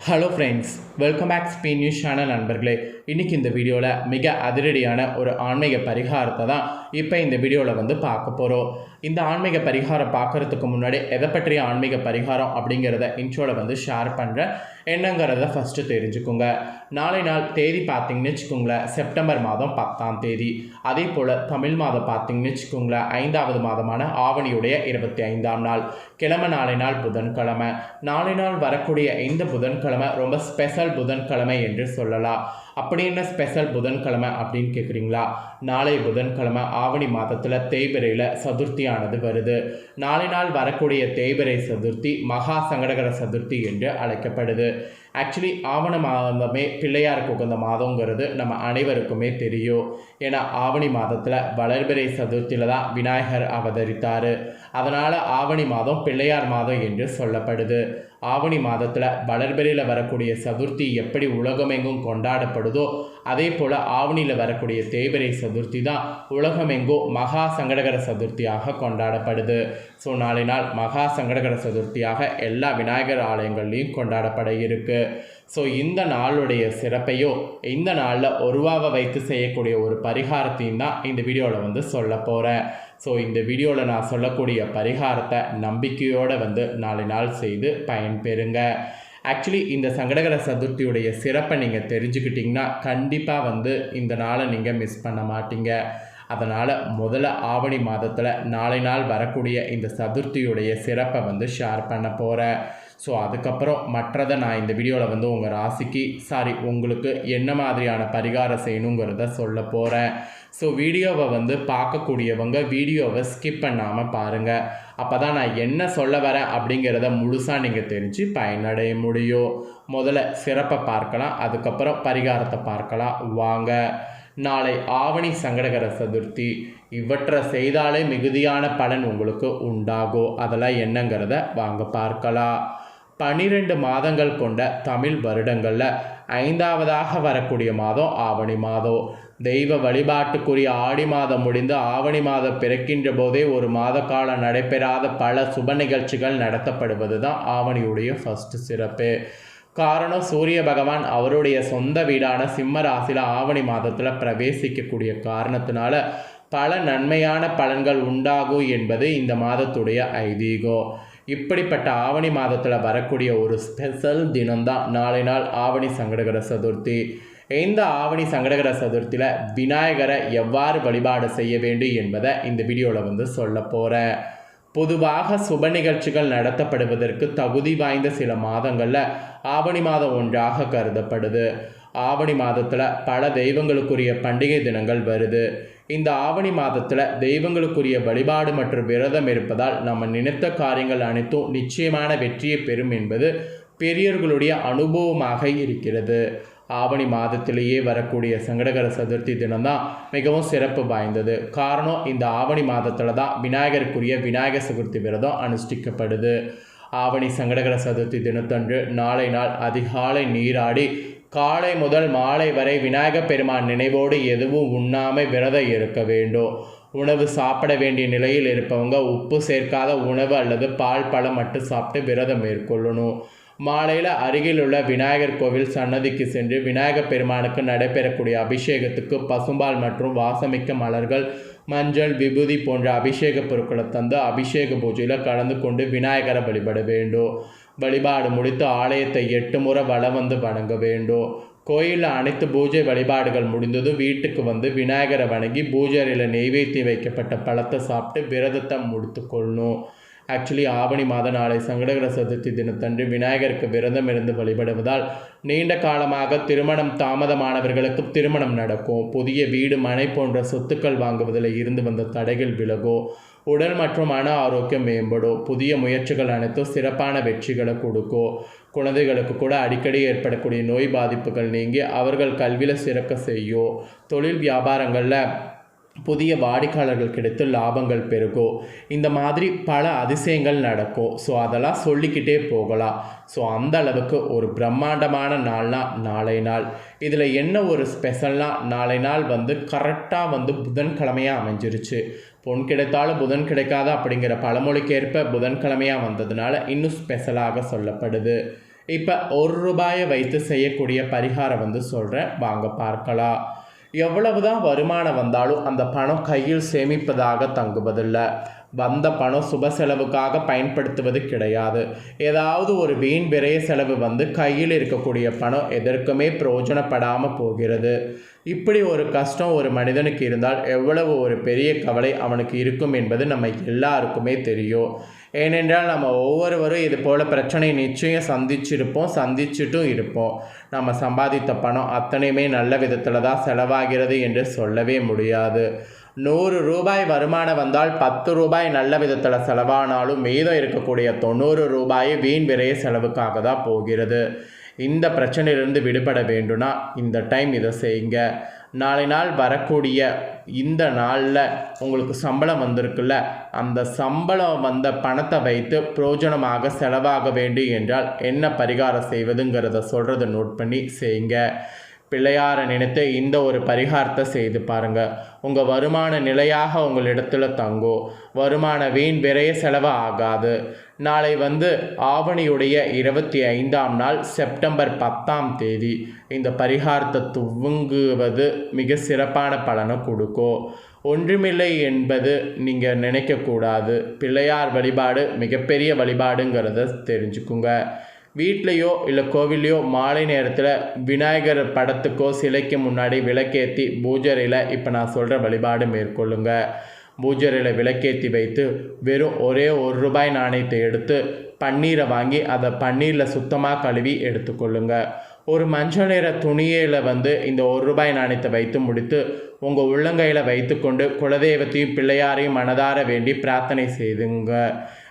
Hello friends welcome back ஸ்பீ news channel நண்பர்களே. இன்றைக்கி இந்த வீடியோவில் மிக அதிரடியான ஒரு ஆன்மீக பரிகாரத்தை தான் இப்போ இந்த வீடியோவில் வந்து பார்க்க போகிறோம் இந்த ஆன்மீக பரிகாரம் பார்க்குறதுக்கு முன்னாடி எதை பற்றிய ஆன்மீக பரிகாரம் அப்படிங்கிறத இன்ட்ரோவில் வந்து ஷேர் பண்ணுறேன் என்னங்கிறத ஃபஸ்ட்டு தெரிஞ்சுக்கோங்க. நாளை நாள் தேதி பார்த்தீங்கன்னு வச்சுக்கோங்களேன் செப்டம்பர் மாதம் பத்தாம் தேதி. அதே போல் தமிழ் மாதம் பார்த்தீங்கன்னு வச்சுக்கோங்களேன் ஐந்தாவது மாதமான ஆவணியுடைய இருபத்தி ஐந்தாம் நாள். கிழமை நாளை நாள் புதன்கிழமை. நாளை நாள் வரக்கூடிய இந்த புதன்கிழமை ரொம்ப ஸ்பெஷல் புதன்கிழமை என்று சொல்லலாம். அப்படி என்ன ஸ்பெஷல் புதன்கிழமை அப்படின்னு கேட்குறீங்களா நாளை புதன்கிழமை ஆவணி மாதத்தில் தேய்பிரையில் சதுர்த்தியானது வருது. நாளை நாள் வரக்கூடிய தேய்பிரை சதுர்த்தி மகா சங்கடகர சதுர்த்தி என்று அழைக்கப்படுது. ஆக்சுவலி ஆவண மாதமே பிள்ளையாருக்கு உகந்த மாதங்கிறது நம்ம அனைவருக்குமே தெரியும். ஏன்னா ஆவணி மாதத்தில் வளர்பிறை சதுர்த்தியில் தான் விநாயகர் அவதரித்தார். அதனால் ஆவணி மாதம் பிள்ளையார் மாதம் என்று சொல்லப்படுது. ஆவணி மாதத்தில் வளர்பிறையில் வரக்கூடிய சதுர்த்தி எப்படி உலகமெங்கும் கொண்டாடப்படுதோ அதே போல் ஆவணியில் வரக்கூடிய தேய்பிரை சதுர்த்தி தான் உலகமெங்கும் மகா சங்கடகர சதுர்த்தியாக கொண்டாடப்படுது. ஸோ நாளை நாள் மகா சங்கடகர சதுர்த்தியாக எல்லா விநாயகர் ஆலயங்கள்லையும் கொண்டாடப்பட இருக்கு. ஸோ இந்த நாளுடைய சிறப்பையோ இந்த நாளில் ஒருவாவை வைத்து செய்யக்கூடிய ஒரு பரிகாரத்தையும் தான் இந்த வீடியோவில் வந்து சொல்ல போகிறேன் ஸோ இந்த வீடியோவில் நான் சொல்லக்கூடிய பரிகாரத்தை நம்பிக்கையோடு வந்து நாளை நாள் செய்து பயன்பெறுங்க. ஆக்சுவலி இந்த சங்கடகர சதுர்த்தியுடைய சிறப்பை நீங்கள் தெரிஞ்சுக்கிட்டிங்கன்னா கண்டிப்பாக வந்து இந்த நாளை நீங்கள் மிஸ் பண்ண மாட்டீங்க. அதனால் முதல்ல ஆவணி மாதத்தில் நாளை நாள் வரக்கூடிய இந்த சதுர்த்தியுடைய சிறப்பை வந்து ஷேர் பண்ண போகிறேன் ஸோ அதுக்கப்புறம் மற்றதை நான் இந்த வீடியோவில் வந்து உங்கள் ராசிக்கு சாரி உங்களுக்கு என்ன மாதிரியான பரிகாரம் செய்யணுங்கிறத சொல்ல போகிறேன் ஸோ வீடியோவை வந்து பார்க்கக்கூடியவங்க வீடியோவை ஸ்கிப் பண்ணாமல் பாருங்கள் அப்போ தான் நான் என்ன சொல்ல வரேன் அப்படிங்கிறத முழுசாக நீங்கள் தெரிஞ்சு பயனடைய முடியும். முதல்ல சிறப்பை பார்க்கலாம் அதுக்கப்புறம் பரிகாரத்தை பார்க்கலாம். வாங்க. நாளை ஆவணி சங்கடகர சதுர்த்தி. இவற்றை செய்தாலே மிகுதியான பலன் உங்களுக்கு உண்டாகும் அதெல்லாம் என்னங்கிறத வாங்க பார்க்கலாம். பனிரெண்டு மாதங்கள் கொண்ட தமிழ் வருடங்களில் ஐந்தாவதாக வரக்கூடிய மாதம் ஆவணி மாதம். தெய்வ வழிபாட்டுக்குரிய ஆடி மாதம் முடிந்து ஆவணி மாதம் பிறக்கின்ற போதே ஒரு மாத காலம் நடைபெறாத பல சுப நிகழ்ச்சிகள் நடத்தப்படுவது தான் ஆவணியுடைய ஃபஸ்ட்டு சிறப்பு. காரணம் சூரிய பகவான் அவருடைய சொந்த வீடான சிம்ம ராசியில் ஆவணி மாதத்தில் பிரவேசிக்கக்கூடிய காரணத்தினால பல நன்மையான பலன்கள் உண்டாகும் என்பது இந்த மாதத்துடைய ஐதீகம். இப்படிப்பட்ட ஆவணி மாதத்தில் வரக்கூடிய ஒரு ஸ்பெஷல் தினம்தான் நாளை நாள் ஆவணி சங்கடகர சதுர்த்தி. இந்த ஆவணி சங்கடகர சதுர்த்தியில் விநாயகரை எவ்வாறு வழிபாடு செய்ய வேண்டும் என்பதை இந்த வீடியோவில் வந்து சொல்ல போகிறேன் பொதுவாக சுப நிகழ்ச்சிகள் நடத்தப்படுவதற்கு தகுதி வாய்ந்த சில மாதங்களில் ஆவணி மாதம் ஒன்றாக கருதப்படுது. ஆவணி மாதத்தில் பல தெய்வங்களுக்குரிய பண்டிகை தினங்கள் வருது. இந்த ஆவணி மாதத்தில் தெய்வங்களுக்குரிய வழிபாடு மற்றும் விரதம் இருப்பதால் நம்ம நினைத்த காரியங்கள் அனைத்தும் நிச்சயமான வெற்றியை பெறும் என்பது பெரியர்களுடைய அனுபவமாக இருக்கிறது. ஆவணி மாதத்திலேயே வரக்கூடிய சங்கடகர சதுர்த்தி தினம்தான் மிகவும் சிறப்பு வாய்ந்தது. காரணம் இந்த ஆவணி மாதத்தில் தான் விநாயகருக்குரிய விநாயகர் சதுர்த்தி விரதம் அனுஷ்டிக்கப்படுது. ஆவணி சங்கடகர சதுர்த்தி தினத்தன்று நாளை நாள் அதிகாலை நீராடி காலை முதல் மாலை வரை விநாயகப் பெருமான் நினைவோடு எதுவும் உண்ணாமல் விரதம் இருக்க வேண்டும். உணவு சாப்பிட வேண்டிய நிலையில் இருப்பவங்க உப்பு சேர்க்காத உணவு அல்லது பால் பழம் மட்டும் சாப்பிட்டு விரதம் மேற்கொள்ளணும். மாலையில் அருகில் உள்ள விநாயகர் கோவில் சன்னதிக்கு சென்று விநாயகர் பெருமானுக்கு நடைபெறக்கூடிய அபிஷேகத்துக்கு பசும்பால் மற்றும் வாசமிக்க மலர்கள் மஞ்சள் விபூதி போன்ற அபிஷேக பொருட்களை தந்து அபிஷேக பூஜையில் கலந்து கொண்டு விநாயகரை வழிபட வேண்டும். வழிபாடு முடித்து ஆலயத்தை எட்டு முறை வளம் வந்து வணங்க வேண்டும். கோயிலில் அனைத்து பூஜை வழிபாடுகள் முடிந்ததும் வீட்டுக்கு வந்து விநாயகரை வணங்கி பூஜையில் நெய்வேத்தி வைக்கப்பட்ட பழத்தை சாப்பிட்டு விரதத்தை முடித்து கொள்ளணும். ஆக்சுவலி ஆவணி மாத நாளை சங்கடகர சதுர்த்தி தினத்தன்று விநாயகருக்கு விரதம் இருந்து வழிபடுவதால் நீண்ட காலமாக திருமணம் தாமதமானவர்களுக்கு திருமணம் நடக்கும். புதிய வீடு மனை போன்ற சொத்துக்கள் வாங்குவதில் இருந்து வந்த தடைகள் விலகும் உடல் மற்றும் மன ஆரோக்கியம் மேம்படும் புதிய முயற்சிகள் அனைத்தும் சிறப்பான வெற்றிகளை கொடுக்கும் குழந்தைகளுக்கு கூட அடிக்கடி ஏற்படக்கூடிய நோய் பாதிப்புகள் நீங்கி அவர்கள் கல்வியில் சிறக்க செய்யும் தொழில் வியாபாரங்களில் புதிய வாடிக்கையாளர்கள் கிடைத்து லாபங்கள் பெருகும் இந்த மாதிரி பல அதிசயங்கள் நடக்கும் ஸோ அதெல்லாம் சொல்லிக்கிட்டே போகலாம். ஸோ அந்த அளவுக்கு ஒரு பிரம்மாண்டமான நாள்னா நாளை நாள். இதில் என்ன ஒரு ஸ்பெஷல்னால் நாளை நாள் வந்து கரெக்டாக வந்து புதன்கிழமையாக அமைஞ்சிருச்சு. பொன் கிடைத்தாலும் புதன் கிடைக்காத அப்படிங்கிற பழமொழிக்கேற்ப புதன்கிழமையாக வந்ததுனால இன்னும் ஸ்பெஷலாக சொல்லப்படுது. இப்போ ஒரு ரூபாயை வைத்து செய்யக்கூடிய பரிகாரம் வந்து சொல்கிறேன் வாங்க பார்க்கலாம். எவ்வளவுதான் வருமானம் வந்தாலும் அந்த பணம் கையில் சேமிப்பதாக தங்குவதில்லை. வந்த பணம் சுப செலவுக்காக பயன்படுத்துவது கிடையாது. ஏதாவது ஒரு வீண் விரைய செலவு வந்து கையில் இருக்கக்கூடிய பணம் எதற்குமே பிரயோஜனப்படாமல் போகிறது. இப்படி ஒரு கஷ்டம் ஒரு மனிதனுக்கு இருந்தால் எவ்வளவு ஒரு பெரிய கவலை அவனுக்கு இருக்கும் என்பது நம்ம எல்லாருக்குமே தெரியும். ஏனென்றால் நம்ம ஒவ்வொருவரும் இது போல் பிரச்சனை நிச்சயம் சந்திச்சிருப்போம் சந்திச்சுட்டும் இருப்போம். நம்ம சம்பாதித்த பணம் அத்தனையுமே நல்ல விதத்தில் தான் செலவாகிறது என்று சொல்லவே முடியாது. நூறு ரூபாய் வருமானம் வந்தால் பத்து ரூபாய் நல்ல விதத்தில் செலவானாலும் மீதம் இருக்கக்கூடிய தொண்ணூறு ரூபாய் வீண் விரைய செலவுக்காக தான் போகிறது. இந்த பிரச்சனையிலிருந்து விடுபட வேண்டும்னா இந்த டைம் இதை செய்யுங்க. நாளை நாள் வரக்கூடிய இந்த நாளில் உங்களுக்கு சம்பளம் வந்திருக்குல்ல அந்த சம்பளம் வந்த பணத்தை வைத்து பிரயோஜனமாக செலவாக வேண்டும் என்றால் என்ன பரிகாரம் செய்வதுங்கிறத சொல்கிறத நோட் பண்ணி செய்யுங்க. பிள்ளையாரை நினைத்து இந்த ஒரு பரிகாரத்தை செய்து பாருங்க. உங்கள் வருமான நிலையாக உங்களிடத்தில் தங்கும் வருமான வீண் விரைய செலவு ஆகாது. நாளை வந்து ஆவணியுடைய இருபத்தி ஐந்தாம் நாள் செப்டம்பர் பத்தாம் தேதி. இந்த பரிகாரத்தை துவங்குவது மிக சிறப்பான பலனை கொடுக்கும் ஒன்றுமில்லை என்பது நீங்கள் நினைக்கக்கூடாது. பிள்ளையார் வழிபாடு மிகப்பெரிய வழிபாடுங்கிறத தெரிஞ்சுக்குங்க. வீட்லேயோ இல்லை கோவில்லையோ மாலை நேரத்தில் விநாயகர் படத்துக்கோ சிலைக்கு முன்னாடி விளக்கேற்றி பூஜரையில் இப்போ நான் சொல்கிற வழிபாடு மேற்கொள்ளுங்க. பூஜரையில் விளக்கேற்றி வைத்து வெறும் ஒரே ஒரு ரூபாய் நாணயத்தை எடுத்து பன்னீரை வாங்கி அதை பன்னீரில் சுத்தமாக கழுவி எடுத்துக்கொள்ளுங்க. ஒரு மஞ்சள் நிற துணியில் வந்து இந்த ஒரு ரூபாய் நாணயத்தை வைத்து முடித்து உங்கள் உள்ளங்கையில் வைத்துக்கொண்டு குலதெய்வத்தையும் பிள்ளையாரையும் மனதார வேண்டி பிரார்த்தனை செய்துங்க.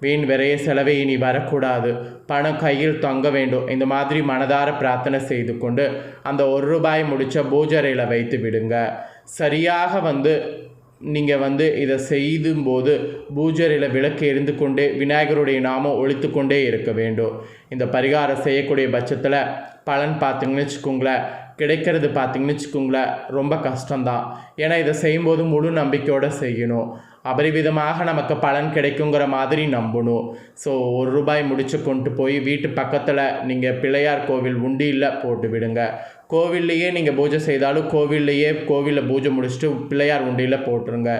வீண் விரைய செலவை இனி வரக்கூடாது. பணம் கையில் தங்க வேண்டும். இந்த மாதிரி மனதார பிரார்த்தனை செய்து கொண்டு அந்த ஒரு ரூபாய் முடித்த பூஜரையில் வைத்து விடுங்க. சரியாக வந்து நீங்கள் வந்து இதை செய்தும்போது பூஜரையில் விளக்கு எரிந்து கொண்டே விநாயகருடைய நாமம் ஒழித்து கொண்டே இருக்க வேண்டும். இந்த பரிகாரம் செய்யக்கூடிய பட்சத்தில் பலன் பார்த்தீங்கன்னு வச்சுக்கோங்களேன். கிடைக்கிறது பார்த்தீங்கன்னு வச்சுக்கோங்களேன். ரொம்ப கஷ்டம்தான். ஏன்னா இதை செய்யும்போது முழு நம்பிக்கையோடு செய்யணும். அபரிவிதமாக நமக்கு பலன் கிடைக்குங்கிற மாதிரி நம்பணும் ஸோ ஒரு ரூபாய் முடிச்சு கொண்டு போய் வீட்டு பக்கத்தில் நீங்கள் பிள்ளையார் கோவில் உண்டியில் போட்டு விடுங்க. கோவில்லையே நீங்கள் பூஜை செய்தாலும் கோவில்லையே கோவிலில் பூஜை முடிச்சுட்டு பிள்ளையார் உண்டியில் போட்டுருங்க.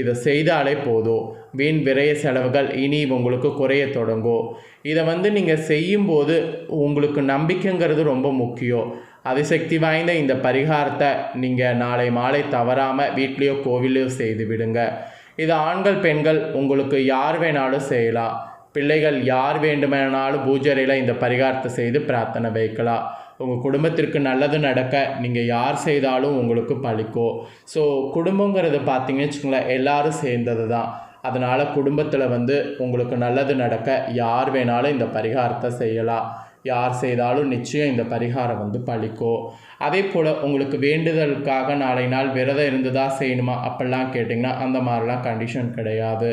இதை செய்தாலே போதும். வீண் விரைய செலவுகள் இனி உங்களுக்கு குறைய தொடங்கும். இதை வந்து நீங்கள் செய்யும்போது உங்களுக்கு நம்பிக்கைங்கிறது ரொம்ப முக்கியம். அதிசக்தி வாய்ந்த இந்த பரிகாரத்தை நீங்கள் நாளை மாலை தவறாமல் வீட்லேயோ கோவிலையோ செய்து விடுங்க. இது ஆண்கள் பெண்கள் உங்களுக்கு யார் வேணாலும் செய்யலாம் பிள்ளைகள் யார் வேண்டுமானாலும் பூஜரையில் இந்த பரிகாரத்தை செய்து பிரார்த்தனை வைக்கலாம் உங்கள் குடும்பத்திற்கு நல்லது நடக்க நீங்கள் யார் செய்தாலும் உங்களுக்கு பழிக்கும் ஸோ குடும்பங்கிறது பார்த்தீங்கன்னு வச்சுக்கோங்களேன் எல்லாரும் சேர்ந்தது தான் அதனால் குடும்பத்தில் வந்து உங்களுக்கு நல்லது நடக்க யார் வேணாலும் இந்த பரிகாரத்தை செய்யலாம் யார் செய்தாலும் நிச்சயம் இந்த பரிகாரம் வந்து பழிக்கும் அதே போல் உங்களுக்கு வேண்டுதலுக்காக நாளை நாள் விரதம் இருந்து தான் செய்யணுமா அப்படிலாம் கேட்டிங்கன்னா அந்த மாதிரிலாம் கண்டிஷன் கிடையாது.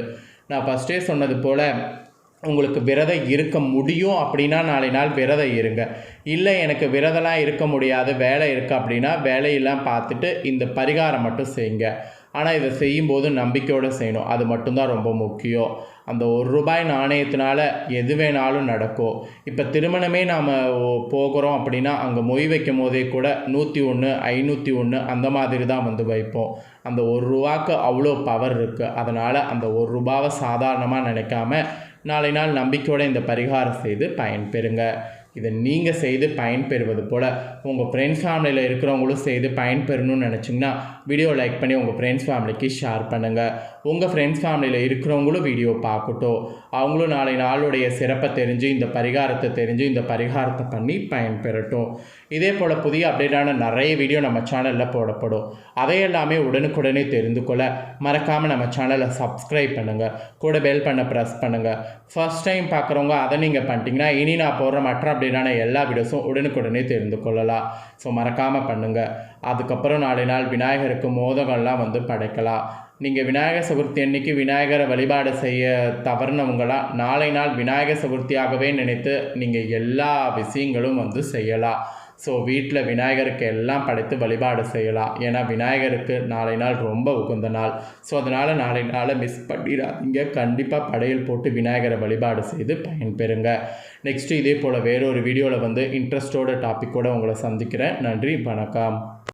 நான் ஃபஸ்ட்டே சொன்னது போல் உங்களுக்கு விரதம் இருக்க முடியும் அப்படின்னா நாளை நாள் விரதம் இருங்க. இல்லை எனக்கு விரதம்லாம் இருக்க முடியாது வேலை இருக்குது அப்படின்னா வேலையெல்லாம் பார்த்துட்டு இந்த பரிகாரம் மட்டும் செய்யுங்க. ஆனால் இதை செய்யும்போது நம்பிக்கையோடு செய்யணும். அது மட்டும்தான் ரொம்ப முக்கியம். அந்த ஒரு ரூபாய் நாணயத்தினால எது வேணாலும் நடக்கும் இப்போ திருமணமே நாம் போகிறோம் அப்படின்னா அங்கே மொய் வைக்கும் போதே கூட நூற்றி ஒன்று ஐநூற்றி ஒன்று அந்த மாதிரி தான் வந்து வைப்போம். அந்த ஒரு ரூபாக்கு அவ்வளோ பவர் இருக்குது அதனால் அந்த ஒரு ரூபாவை சாதாரணமாக நினைக்காம நாளை நாள் நம்பிக்கையோடு இந்த பரிகாரம் செய்து பயன்பெறுங்க இதை நீங்கள் செய்து பயன்பெறுவது போல் உங்கள் ஃப்ரெண்ட்ஸ் ஃபேமிலியில் இருக்கிறவங்களும் செய்து பயன்பெறணும்னு நினச்சிங்கன்னா வீடியோ லைக் பண்ணி உங்கள் ஃப்ரெண்ட்ஸ் ஃபேமிலிக்கு ஷேர் பண்ணுங்கள் உங்கள் ஃப்ரெண்ட்ஸ் ஃபேமிலியில் இருக்கிறவங்களும் வீடியோ பார்க்கட்டும். அவங்களும் நாளை நாளுடைய சிறப்பை தெரிஞ்சு இந்த பரிகாரத்தை தெரிஞ்சு இந்த பரிகாரத்தை பண்ணி பயன்பெறட்டும். இதே போல் புதிய அப்டேட்டான நிறைய வீடியோ நம்ம சேனலில் போடப்படும். அதையெல்லாமே உடனுக்குடனே தெரிந்து கொள்ள மறக்காமல் நம்ம சேனலை சப்ஸ்கிரைப் பண்ணுங்கள் கூட பெல் பண்ண ப்ரெஸ் பண்ணுங்கள் ஃபஸ்ட் டைம் பார்க்குறவங்க அதை நீங்கள் பண்ணிட்டீங்கன்னா இனி நான் போடுற மற்ற அப்டேட்டான எல்லா வீடியோஸும் உடனுக்குடனே தெரிந்து கொள்ளலாம். ஸோ மறக்காமல் பண்ணுங்கள் அதுக்கப்புறம் நாளை நாள் விநாயகருக்கு மோதகம்லாம் வந்து படைக்கலாம். நீங்கள் விநாயகர் சதுர்த்தி அன்னைக்கு விநாயகரை வழிபாடு செய்ய தவறுனவங்களாம் நாளை நாள் விநாயகர் சதுர்த்தியாகவே நினைத்து நீங்கள் எல்லா விஷயங்களும் வந்து செய்யலாம். ஸோ வீட்டில் விநாயகருக்கு எல்லாம் படைத்து வழிபாடு செய்யலாம். ஏன்னா விநாயகருக்கு நாளை நாள் ரொம்ப உகந்த நாள். ஸோ அதனால் நாளை நாளை மிஸ் பண்ணிடாதீங்க. கண்டிப்பாக படையல் போட்டு விநாயகரை வழிபாடு செய்து பயன்பெறுங்க. நெக்ஸ்ட்டு இதே போல் வேறொரு வீடியோவில் வந்து இன்ட்ரெஸ்டோட டாப்பிக்கோடு உங்களை சந்திக்கிறேன். நன்றி வணக்கம்.